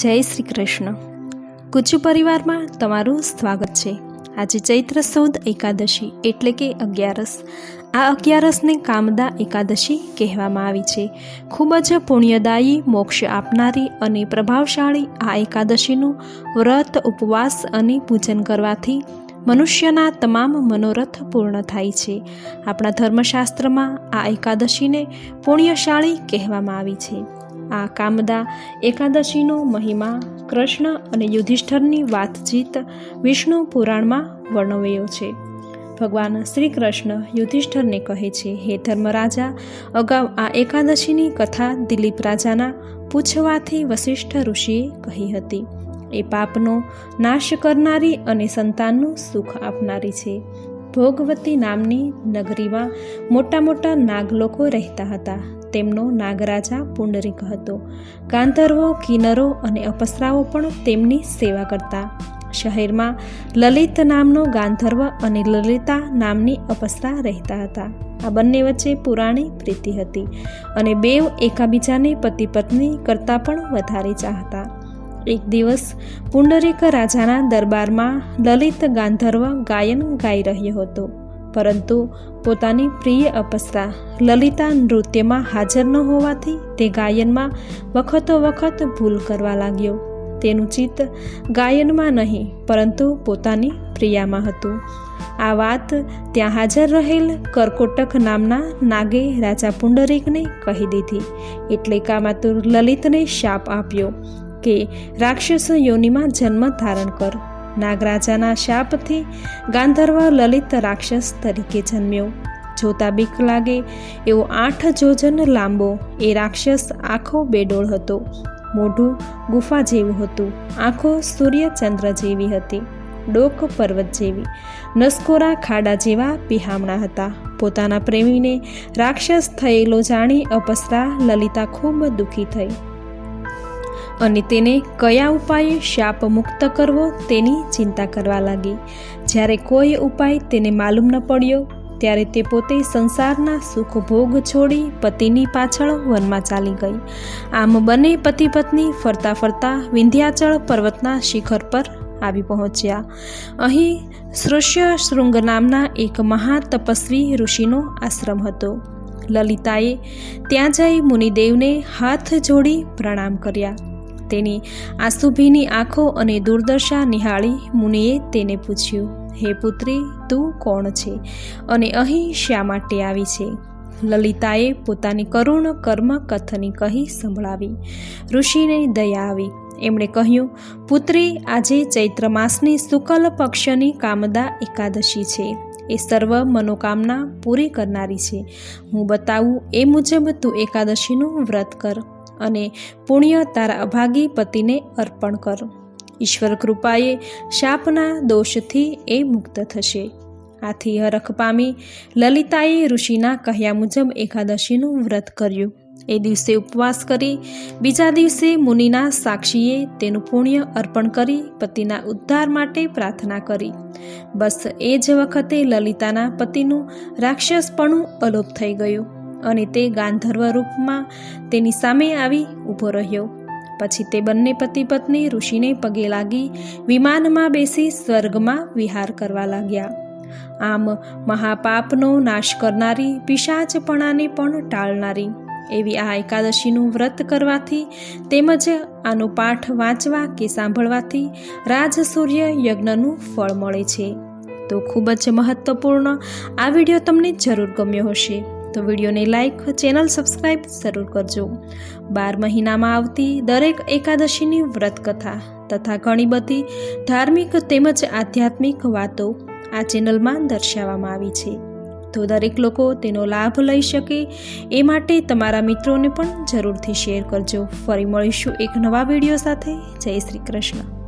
જય શ્રી કૃષ્ણ. કુચુ પરિવારમાં તમારું સ્વાગત છે. આજે ચૈત્ર સૌદ એકાદશી એટલે કે અગિયારસ. આ અગિયારસને કામદા એકાદશી કહેવામાં આવી છે. ખૂબ જ પુણ્યદાયી, મોક્ષ આપનારી અને પ્રભાવશાળી આ એકાદશીનું વ્રત, ઉપવાસ અને પૂજન કરવાથી મનુષ્યના તમામ મનોરથ પૂર્ણ થાય છે. આપણા ધર્મશાસ્ત્રમાં આ એકાદશીને પુણ્યશાળી કહેવામાં આવી છે. આ કામદા એકાદશીનો મહિમા કૃષ્ણ અને યુધિષ્ઠરની વાતચીત વિષ્ણુ પુરાણમાં વર્ણવ્યો છે. ભગવાન શ્રી કૃષ્ણ યુધિષ્ઠરને કહે છે, હે ધર્મરાજા, અગાઉ આ એકાદશીની કથા દિલીપ રાજાના પૂછવાથી વશિષ્ઠ ઋષિએ કહી હતી. એ પાપનો નાશ કરનારી અને સંતાનનું સુખ આપનારી છે. ભોગવતી નામની નગરીમાં મોટા મોટા નાગલોકો રહેતા હતા. તેમનો નાગરાજા પુંડરીક હતો. ગાંધર્વો, કિનરો અને અપસરાઓ પણ તેમની સેવા કરતા. શહેરમાં લલિત નામનો ગાંધર્વ અને લલિતા નામની અપસરા રહેતા હતા. આ બંને વચ્ચે પુરાણી પ્રીતિ હતી અને બેવ એકાબીજાને પતિ પત્ની કરતાં પણ વધારે ચાહતા. એક દિવસ પુંડરીક રાજાના દરબારમાં લલિત ગાંધર્વ ગાયન ગાઈ રહ્યો હતો. પરંતુ પોતાની પ્રિય અપસરા લલિતા નૃત્યમાં હાજર ન હોવાથી તે ગાયનમાં વખતો વખત ભૂલ કરવા લાગ્યો. તેનું ચિત્ત ગાયનમાં નહીં, પરંતુ પોતાની પ્રિયામાં હતું. આ વાત ત્યાં હાજર રહેલ કરકોટક નામના નાગે રાજા પુંડરીકને કહી દીધી. એટલે કામાતુર લલિતને શાપ આપ્યો કે રાક્ષસ યોનિમાં જન્મ ધારણ કર. નાગરાજાના શાપથી ગાંધર્વ લલિત રાક્ષસ તરીકે જન્મ્યો. જોતા બીક લાગે એવો આઠ જોજન લાંબો એ રાક્ષસ આખો બેડોળ હતો. મોઢું ગુફા જેવું હતું. આંખો સૂર્યચંદ્ર જેવી હતી. ડોક પર્વત જેવી. નસકોરા ખાડા જેવા પિહામણા હતા. પોતાના પ્રેમીને રાક્ષસ થયેલો જાણી અપસરા લલિતા ખૂબ દુઃખી થઈ. અને તેને કયા ઉપાયે શાપ મુક્ત કરવો તેની ચિંતા કરવા લાગી. જ્યારે કોઈ ઉપાય તેને માલુમ ન પડ્યો, ત્યારે તે પોતે સંસારના સુખ ભોગ છોડી પતિની પાછળ વનમાં ચાલી ગઈ. આમ બંને પતિ પત્ની ફરતા ફરતા વિંધ્યાચળ પર્વતના શિખર પર આવી પહોંચ્યા. અહીં સૃષ્ય શૃંગ નામના એક મહા તપસ્વી ઋષિનો આશ્રમ હતો. લલિતાએ ત્યાં જઈ મુનિદેવને હાથ જોડી પ્રણામ કર્યા. તેની આસુભીની આંખો અને દુર્દશા નિહાળી મુનિએ તેને પૂછ્યું, હે પુત્રી, તું કોણ છે અને અહીં શા માટે આવી છે? લલિતાએ પોતાની કરુણ કર્મ કથની કહી સંભળાવી. ઋષિને દયા આવી. એમણે કહ્યું, પુત્રી, આજે ચૈત્ર માસની શુકલ પક્ષની કામદા એકાદશી છે. એ સર્વ મનોકામના પૂરી કરનારી છે. હું બતાવું એ મુજબ તું એકાદશીનું વ્રત કર. અને પુણ્ય તારા અભાગી પતિને અર્પણ કર. ઈશ્વર કૃપાએ શાપના દોષથી એ મુક્ત થશે. આથી હરખ પામી લલિતાએ ઋષિના કહ્યા મુજબ એકાદશીનું વ્રત કર્યું. એ દિવસે ઉપવાસ કરી બીજા દિવસે મુનિના સાક્ષીએ તેનું પુણ્ય અર્પણ કરી પતિના ઉદ્ધાર માટે પ્રાર્થના કરી. બસ એ જ વખતે લલિતાના પતિનું રાક્ષસપણું અલોપ થઈ ગયું. અને તે ગાંધર્વ રૂપમાં તેની સામે આવી ઊભો રહ્યો. પછી તે બંને પતિ પત્ની ઋષિને પગે લાગી વિમાનમાં બેસી સ્વર્ગમાં વિહાર કરવા લાગ્યા. આમ મહાપાપનો નાશ કરનારી, પિશાચપણાને પણ ટાળનારી એવી આ એકાદશીનું વ્રત કરવાથી તેમજ આનો પાઠ વાંચવા કે સાંભળવાથી રાજસૂર્ય યજ્ઞનું ફળ મળે છે. તો ખૂબ જ મહત્વપૂર્ણ આ વીડિયો તમને જરૂર ગમ્યો હશે. તો વિડીયોને લાઇક ચેનલ સબસ્ક્રાઈબ જરૂર કરજો. બાર મહિનામાં આવતી દરેક એકાદશીની વ્રતકથા તથા ઘણી બધી ધાર્મિક તેમજ આધ્યાત્મિક વાતો આ ચેનલમાં દર્શાવવામાં આવી છે. તો દરેક લોકો તેનો લાભ લઈ શકે એ માટે તમારા મિત્રોને પણ જરૂરથી શેર કરજો. ફરી મળીશું એક નવા વીડિયો સાથે. જય શ્રી કૃષ્ણ.